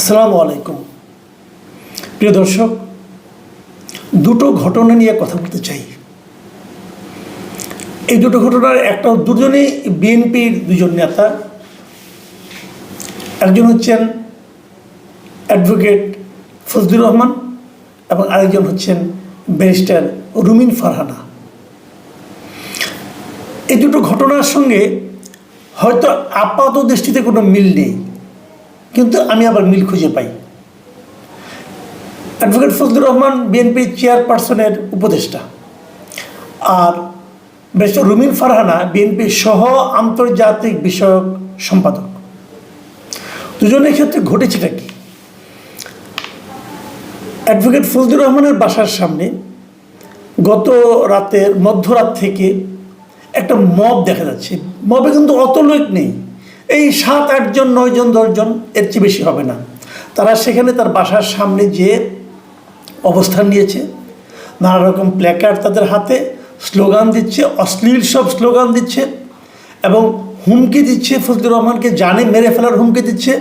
আসসালামু আলাইকুম। প্রিয় দর্শক, দুটো ঘটনা নিয়ে কথা বলতে চাই। এই দুটো ঘটনার একটা দুজনেই বিএনপির দুজন নেতা। একজন হচ্ছেন অ্যাডভোকেট ফজলুর রহমান এবং আরেকজন হচ্ছেন ব্যারিস্টার রুমিন ফারহানা। এই দুটো ঘটনার সঙ্গে হয়তো আপাত দৃষ্টিতে কোনো মিল নেই। কিন্তু আমি আবার মিল খুঁজে পাই। অ্যাডভোকেট ফজলুর রহমান, বিএনপি চেয়ারপারসনের উপদেষ্টা। আর ব্যারিস্টার রুমিন ফারহানা বিএনপির সহ আন্তর্জাতিক বিষয়ক সম্পাদক। দুজনের ক্ষেত্রে ঘটেছেটা কি? অ্যাডভোকেট ফজলুর রহমানের বাসার সামনে গত রাতের মধ্যরাত থেকে একটা মব দেখা যাচ্ছে। মবে কিন্তু অত লোক নেই। এই সাত আটজন নয়জন দশজন এর চেয়ে বেশি হবে না। তারা সেখানে তার বাসার সামনে যেয়ে অবস্থান নিয়েছে। নানা রকম প্ল্যাকার্ড তাদের হাতে, স্লোগান দিচ্ছে, অশ্লীল সব স্লোগান দিচ্ছে এবং হুমকি দিচ্ছে ফজলুর রহমানকে, জানে মেরে ফেলার হুমকি দিচ্ছে,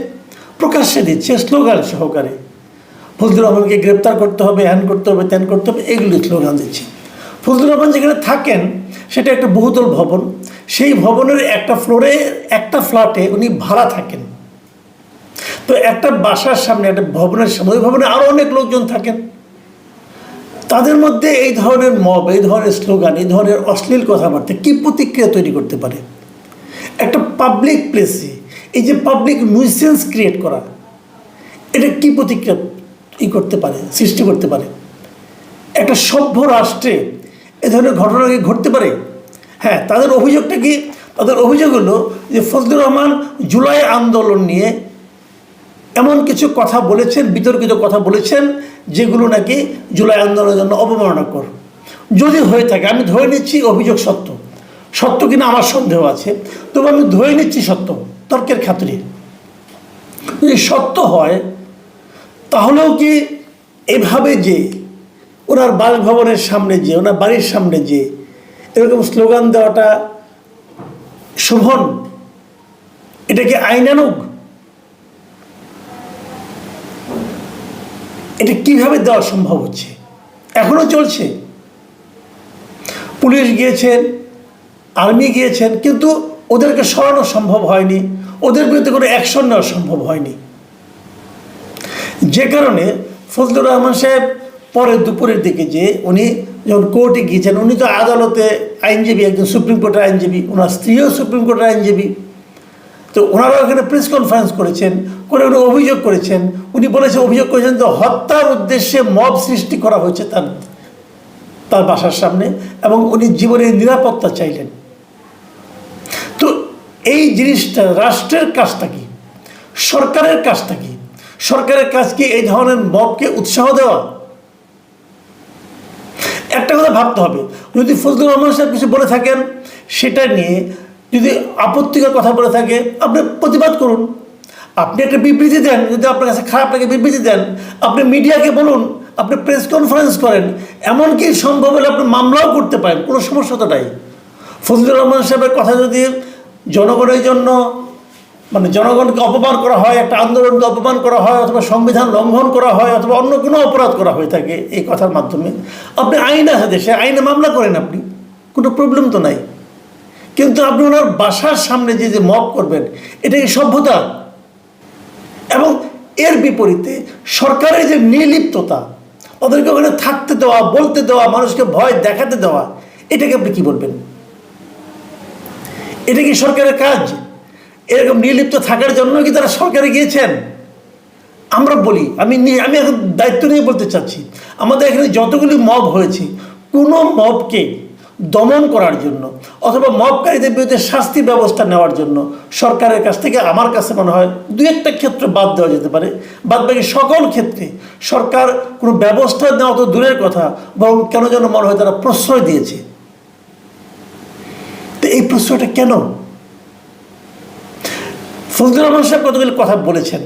প্রকাশ্যে দিচ্ছে, স্লোগান সহকারে। ফজলুর রহমানকে গ্রেপ্তার করতে হবে, হ্যান করতে হবে, ত্যান করতে হবে, এগুলি স্লোগান দিচ্ছে। ফজলুর রহমান যেখানে থাকেন, সেটা একটা বহুতল ভবন। সেই ভবনের একটা ফ্লোরে, একটা ফ্ল্যাটে উনি ভাড়া থাকেন। তো একটা বাসার সামনে, একটা ভবনের সামনে, ওই ভবনে আরও অনেক লোকজন থাকেন। তাদের মধ্যে এই ধরনের মব, এই ধরনের স্লোগান, এই ধরনের অশ্লীল কথাবার্তা কী প্রতিক্রিয়া তৈরি করতে পারে? একটা পাবলিক প্লেসে এই যে পাবলিক নুইসেন্স ক্রিয়েট করা, এটা কী প্রতিক্রিয়া ই করতে পারে, সৃষ্টি করতে পারে? একটা সভ্য রাষ্ট্রে এ ধরনের ঘটনা ঘটতে পারে? হ্যাঁ তাদের অভিযোগটা কি? তাদের অভিযোগ হলো যে ফজলুর রহমান জুলাই আন্দোলন নিয়ে এমন কিছু কথা বলেছেন, বিতর্কিত কথা বলেছেন, যেগুলো নাকি জুলাই আন্দোলনের জন্য অবমাননাকর। যদি হয়ে থাকে, আমি ধরে নিচ্ছি অভিযোগ সত্য। সত্য কিনা আমার সন্দেহ আছে, তবে আমি ধরে নিচ্ছি সত্য, তর্কের খাতিরে। যদি সত্য হয়, তাহলেও কি এভাবে যে ওনার বাসভবনের সামনে যে, ওনার বাড়ির সামনে যে এরকম স্লোগান দেওয়াটা শোভন। এটা কি আইনানুক এটা কীভাবে দেওয়া সম্ভব হচ্ছে? এখনও চলছে। পুলিশ গিয়েছেন, আর্মি গিয়েছেন, কিন্তু ওদেরকে সরানো সম্ভব হয়নি। ওদের বিরুদ্ধে কোনো অ্যাকশন নেওয়া সম্ভব হয়নি। যে কারণে ফজলুর রহমান সাহেব পরে দুপুরের দিকে যে উনি যখন কোর্টে গিয়েছেন, উনি তো আদালতে আইনজীবী, একজন সুপ্রিম কোর্টের আইনজীবী, ওনার স্ত্রীও সুপ্রিম কোর্টের আইনজীবী। তো ওনারাও এখানে প্রেস কনফারেন্স করেছেন, করে উনি অভিযোগ করেছেন। উনি বলেছেন, অভিযোগ করেছেন তো হত্যার উদ্দেশ্যে মব সৃষ্টি করা হয়েছে তার তার বাসার সামনে এবং উনি জীবনের নিরাপত্তা চাইলেন। তো এই জিনিসটা রাষ্ট্রের কাজটা কি? সরকারের কাজটা কি? সরকারের কাজ কি এই ধরনের মবকে উৎসাহ দেওয়া? কথা ভাবতে হবে। যদি ফজলুর রহমান সাহেব কিছু বলে থাকেন, সেটা নিয়ে যদি আপত্তিকর কথা বলে থাকে, আপনি প্রতিবাদ করুন। আপনি একটা বিবৃতি দেন, যদি আপনার কাছে খারাপ লাগে বিবৃতি দেন, আপনি মিডিয়াকে বলুন, আপনি প্রেস কনফারেন্স করেন। এমনকি সম্ভব হলে আপনি মামলাও করতে পারেন, কোনো সমস্যা তো নাই। ফজলুর রহমান সাহেবের কথা যদি জনগণের জন্য মানে জনগণকে অপমান করা হয়, একটা আন্দোলনকে অপমান করা হয়, অথবা সংবিধান লঙ্ঘন করা হয়, অথবা অন্য কোনো অপরাধ করা হয়ে থাকে এই কথার মাধ্যমে। আপনি আইন আছে দেশে, আইনে মামলা করেন আপনি, কোনো প্রবলেম তো নাই। কিন্তু আপনি ওনার বাসার সামনে যে যে মব করবেন, এটা কি সভ্যতা? এবং এর বিপরীতে সরকারের যে নির্লিপ্ততা, ওদেরকে ওখানে থাকতে দেওয়া, বলতে দেওয়া, মানুষকে ভয় দেখাতে দেওয়া, এটাকে আপনি কি বলবেন? এটা কি সরকারের কাজ? এরকম নির্লিপ্ত থাকার জন্য কি তারা সরকারে গিয়েছেন? আমরা বলি, আমি আমি এখন দায়িত্ব নিয়ে বলতে চাচ্ছি, আমাদের এখানে যতগুলি মব হয়েছে, কোনো মবকে দমন করার জন্য অথবা মবকারীদের বিরুদ্ধে শাস্তি ব্যবস্থা নেওয়ার জন্য সরকারের কাছ থেকে আমার কাছে মনে হয় দু একটা ক্ষেত্র বাদ দেওয়া যেতে পারে। বাদ বাকি সকল ক্ষেত্রে সরকার কোনো ব্যবস্থা নেওয়া তো দূরের কথা, বরং কেন যেন মনে হয় তারা প্রশ্রয় দিয়েছে। তো এই প্রশ্রয়টা কেন? ফজলুর রহমান সাহেব কতগুলি কথা বলেছেন?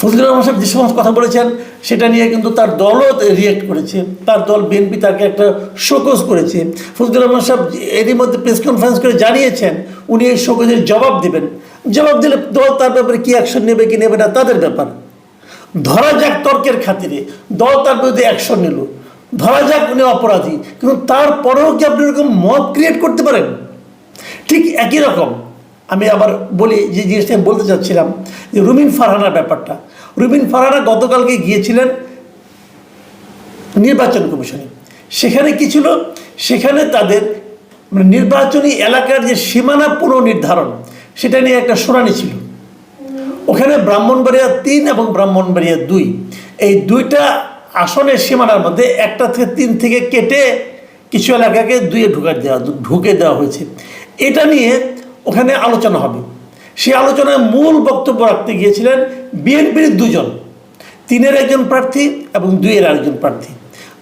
ফজলুর রহমান সাহেব যে সমস্ত কথা বলেছেন, সেটা নিয়ে কিন্তু তার দলও রিয়েক্ট করেছে। তার দল বিএনপি তাকে একটা শোকজ করেছে। ফজলুর রহমান সাহেব এরই মধ্যে প্রেস কনফারেন্স করে জানিয়েছেন, উনি এই শোকজের জবাব দেবেন। জবাব দিলে দল তার ব্যাপারে কী অ্যাকশন নেবে, কি নেবে না, তাদের ব্যাপার। ধরা যাক তর্কের খাতিরে, দল তার বিরুদ্ধে অ্যাকশন নিল। ধরা যাক উনি অপরাধী, কিন্তু তারপরেও কি আপনি এরকম মত ক্রিয়েট করতে পারেন? ঠিক একই রকম আমি আবার বলি যে জিনিসটা আমি বলতে চাচ্ছিলাম যে রুমিন ফারহানার ব্যাপারটা। রুমিন ফারহানা গতকালকে গিয়েছিলেন নির্বাচন কমিশনে। সেখানে কি ছিল? সেখানে তাদের মানে নির্বাচনী এলাকার যে সীমানা পুনর্নির্ধারণ, সেটা নিয়ে একটা শুনানি ছিল। ওখানে ব্রাহ্মণবাড়িয়া তিন এবং ব্রাহ্মণবাড়িয়া দুই। এই দুইটা আসনের সীমানার মধ্যে একটা থেকে তিন থেকে কেটে কিছু এলাকাকে দুইয়ে ঢুকে দেওয়া ঢুকে দেওয়া হয়েছে। এটা নিয়ে ওখানে আলোচনা হবে। সেই আলোচনায় মূল বক্তব্য রাখতে গিয়েছিলেন বিএনপির দুজন, তিনের একজন প্রার্থী এবং দুইয়ের আরেকজন প্রার্থী।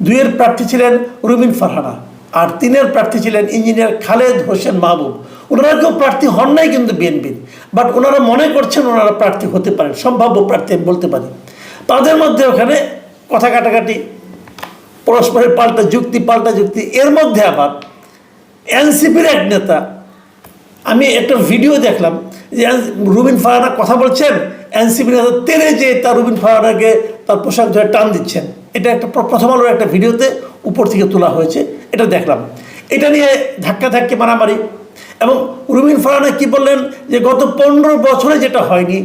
দুইয়ের প্রার্থী ছিলেন রুবিন ফারহানা আর তিনের প্রার্থী ছিলেন ইঞ্জিনিয়ার খালেদ হোসেন মাহবুব। ওনারা কেউ প্রার্থী হন নাই কিন্তু বিএনপির বাট ওনারা মনে করছেন ওনারা প্রার্থী হতে পারেন, সম্ভাব্য প্রার্থী বলতে পারি। তাদের মধ্যে ওখানে কথা কাটাকাটি, পরস্পরের পাল্টা যুক্তি পাল্টা যুক্তি, এর মধ্যে আবার এনসিপির এক নেতা আমি একটা ভিডিও দেখলাম যে রুবিন ফারহানা কথা বলছেন, এনসিপি নেতা তেরে যে তার রুবিন ফারহানাকে তার পোশাক ধরে টান দিচ্ছেন। এটা একটা প্রথম আলোর একটা ভিডিওতে উপর থেকে তোলা হয়েছে, এটা দেখলাম। এটা নিয়ে ধাক্কা ধাক্কি মারামারি। এবং রুবিন ফারহানা কি বললেন যে, গত পনেরো বছরে যেটা হয়নি,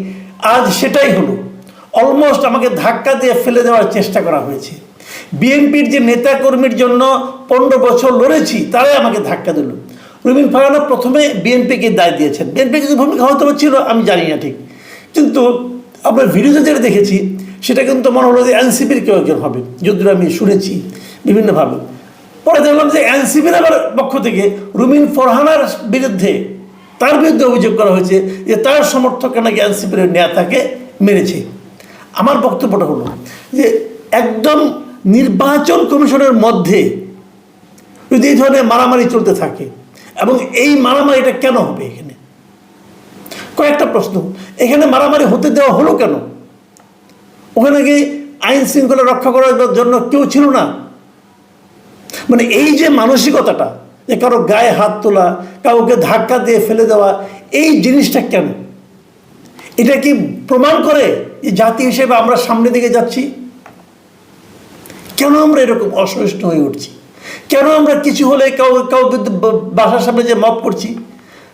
আজ সেটাই হলো। অলমোস্ট আমাকে ধাক্কা দিয়ে ফেলে দেওয়ার চেষ্টা করা হয়েছে। বিএনপির যে নেতাকর্মীর জন্য পনেরো বছর লড়েছি, তারাই আমাকে ধাক্কা দিল। রুবিন ফারহানা প্রথমে বিএনপিকে দায় দিয়েছেন। বিএনপি কিছু ভূমিকা হয়তো ছিল, আমি জানি না ঠিক। কিন্তু আপনার ভিডিওতে যেটা দেখেছি, সেটা কিন্তু মনে হলো যে এনসিপির কেউ একজন হবে। যদিও আমি শুনেছি বিভিন্নভাবে। পরে দেখলাম যে এনসিপির আবার পক্ষ থেকে রুমিন ফরহানার বিরুদ্ধে তার বিরুদ্ধে অভিযোগ করা হয়েছে যে তার সমর্থককে নাকি এনসিপির নেতাকে মেরেছে। আমার বক্তব্যটা হলো যে একদম নির্বাচন কমিশনের মধ্যে যদি এই ধরনের মারামারি চলতে থাকে এবং এই মারামারিটা কেন হবে এখানে? কয়েকটা প্রশ্ন। এখানে মারামারি হতে দেওয়া হলো কেন? ওখানে কি আইন শৃঙ্খলা রক্ষা করার জন্য কেউ ছিল না? মানে এই যে মানসিকতাটা, যে কারও গায়ে হাত তোলা, কাউকে ধাক্কা দিয়ে ফেলে দেওয়া, এই জিনিসটা কেন? এটা কি প্রমাণ করে যে জাতি হিসেবে আমরা সামনের দিকে যাচ্ছি? কেন আমরা এরকম অসহিষ্ণু হয়ে উঠছি? কেন আমরা কিছু হলে কাউ কাউ বিরুদ্ধে বা- বাসার সামনে যে মপ করছি?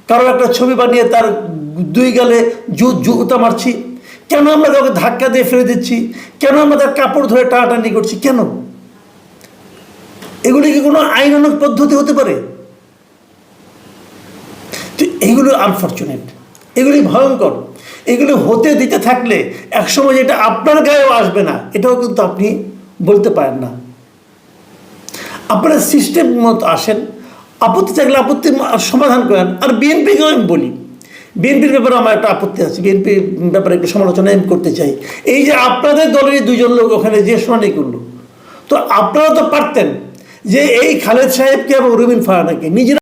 কারও একটা ছবি বানিয়ে তার দুই গালে জু জুতা মারছি? কেন আমরা কাউকে ধাক্কা দিয়ে ফেলে দিচ্ছি? কেন আমরা তার কাপড় ধরে টানাটানি করছি? কেন? এগুলি কি কোনো আইনানুক পদ্ধতি হতে পারে? তো এইগুলো আনফর্চুনেট এগুলি ভয়ঙ্কর। এগুলি হতে দিতে থাকলে একসময় যেটা আপনার গায়েও আসবে না। এটাও কিন্তু আপনি বলতে পারেন না। আপনারা সিস্টেম মতো আসেন, আপত্তি থাকলে আপত্তি সমাধান করেন। আর বিএনপিকে আমি বলি বিএনপির ব্যাপারে আমার একটা আপত্তি আছে বিএনপির ব্যাপারে একটু সমালোচনা আমি করতে চাই। এই যে আপনাদের দলের দুজন লোক ওখানে যে শুনানি করল, তো আপনারা তো পারতেন যে এই খালেদ সাহেবকে এবং রুবিন ফারানাকে নিজেরা